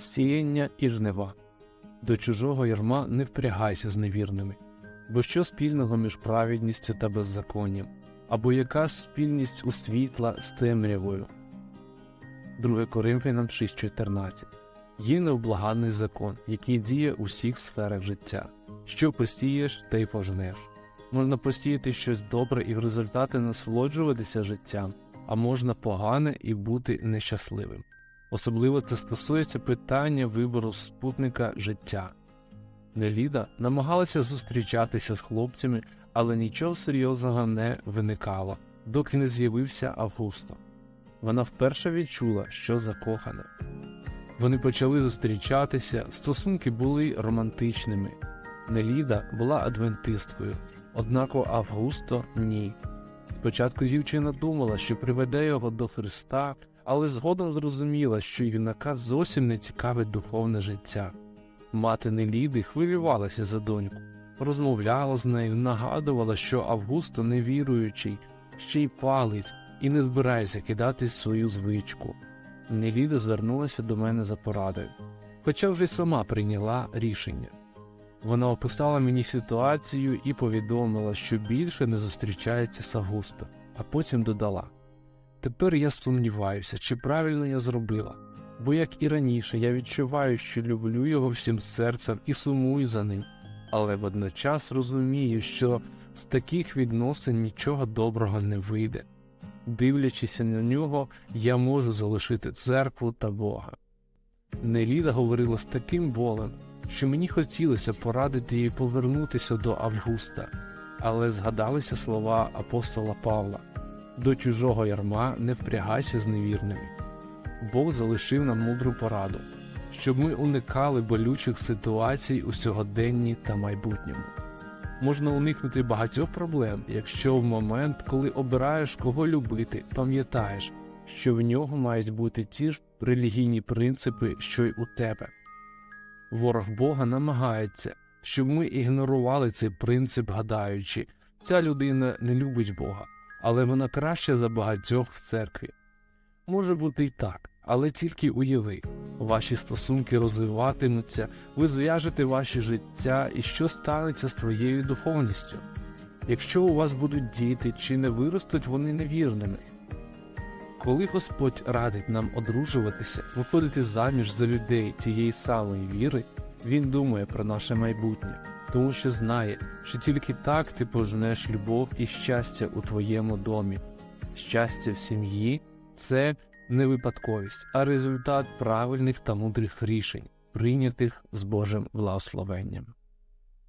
сіяння і жнива. До чужого ярма не впрягайся з невірними, бо що спільного між праведністю та беззаконням, або яка спільність у світла з темрявою. 2 Коринфянам 6.14 Є невблаганний закон, який діє у всіх сферах життя. Що посієш, те й пожнеш. Можна посіяти щось добре і в результаті насолоджуватися життям, а можна погане і бути нещасливим. Особливо це стосується питання вибору спутника життя. Неліда намагалася зустрічатися з хлопцями, але нічого серйозного не виникало, доки не з'явився Августо. Вона вперше відчула, що закохана. Вони почали зустрічатися, стосунки були романтичними. Неліда була адвентисткою, однак Августо ні. Спочатку дівчина думала, що приведе його до Христа, але згодом зрозуміла, що юнака зовсім не цікавить духовне життя. Мати Неліди хвилювалася за доньку, розмовляла з нею, нагадувала, що Августо невіруючий, ще й палить і не збирається кидати свою звичку. Неліда звернулася до мене за порадою, хоча вже сама прийняла рішення. Вона описала мені ситуацію і повідомила, що більше не зустрічається з Августо, а потім додала: Тепер я сумніваюся, чи правильно я зробила, бо як і раніше я відчуваю, що люблю його всім серцем і сумую за ним, але водночас розумію, що з таких відносин нічого доброго не вийде. Дивлячись на нього, я можу залишити церкву та Бога. Неліда говорила з таким болем, що мені хотілося порадити їй повернутися до Августа, але згадалися слова апостола Павла до чужого ярма не впрягайся з невірними. Бог залишив нам мудру пораду, щоб ми уникали болючих ситуацій у сьогоденні та майбутньому. Можна уникнути багатьох проблем, якщо в момент, коли обираєш кого любити, пам'ятаєш, що в нього мають бути ті ж релігійні принципи, що й у тебе. Ворог Бога намагається, щоб ми ігнорували цей принцип, гадаючи, ця людина не любить Бога, але вона краща за багатьох в церкві. Може бути і так, але тільки уяви, ваші стосунки розвиватимуться, ви зв'яжете ваше життя і що станеться з твоєю духовністю. Якщо у вас будуть діти, чи не виростуть вони невірними. Коли Господь радить нам одружуватися, виходити заміж за людей тієї самої віри, Він думає про наше майбутнє, тому що знає, що тільки так ти пожнеш любов і щастя у твоєму домі. Щастя в сім'ї це не випадковість, а результат правильних та мудрих рішень, прийнятих з Божим благословенням.